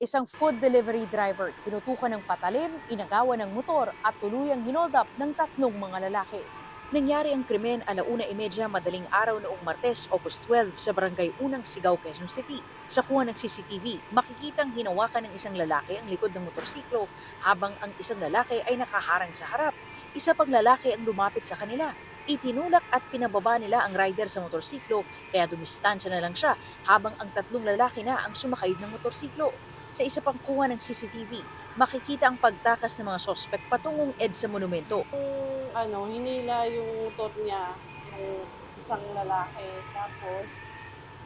Isang food delivery driver, tinutukan ng patalim, inagawan ng motor at tuluyang hinold up ng tatlong mga lalaki. Nangyari ang krimen alauna imedya madaling araw noong Martes, August 12 sa barangay Unang Sigaw, Quezon City. Sa kuha ng CCTV, makikitang hinawakan ng isang lalaki ang likod ng motorsiklo habang ang isang lalaki ay nakaharang sa harap. Isa pang lalaki ang lumapit sa kanila. Itinulak at pinababa nila ang rider sa motorsiklo kaya dumistansya na lang siya habang ang tatlong lalaki na ang sumakayod ng motorsiklo. Sa isa pang kuha ng CCTV, makikita ang pagtakas ng mga sospek patungong EDSA Monumento. Yung ano, hinila yung motor niya, yung isang lalaki. Tapos,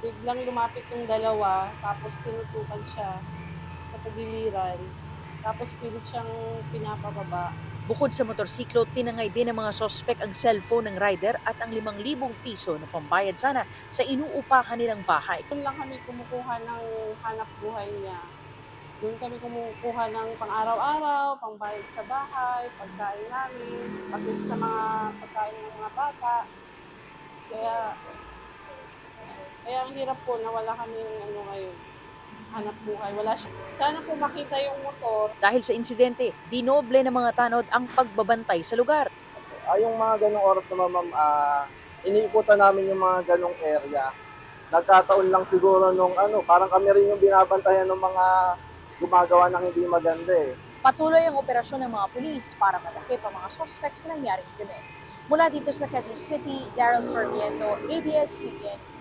biglang lumapit yung dalawa, tapos tinutukan siya sa tagiliran. Tapos pilit siyang pinapababa. Bukod sa motorsiklo, tinangay din ng mga sospek ang cellphone ng rider at ang 5,000 piso na pambayad sana sa inuupahan nilang bahay. Doon lang kami kumukuha ng hanap buhay niya. Doon kami kumukuha ng pang-araw-araw, pangbayad sa bahay, pagkain namin, pati sa mga pagkain ng mga bata. Kaya, kaya ang hirap po na wala kami ano ngayon, hanap buhay. Wala siya. Sana po makita yung motor. Dahil sa insidente, dinoble ng mga tanod ang pagbabantay sa lugar. Ah, yung mga ganong oras naman, ma'am, ah, iniikutan namin yung mga ganong area. Nagkataon lang siguro nung ano, parang kami rin yung binabantayan ng mga gumagawa ng hindi maganda eh. Patuloy ang operasyon ng mga pulis para malaki pa mga sospek sa nangyaring krimen. Mula dito sa Quezon City, Daryl Sarmiento, ABS-CBN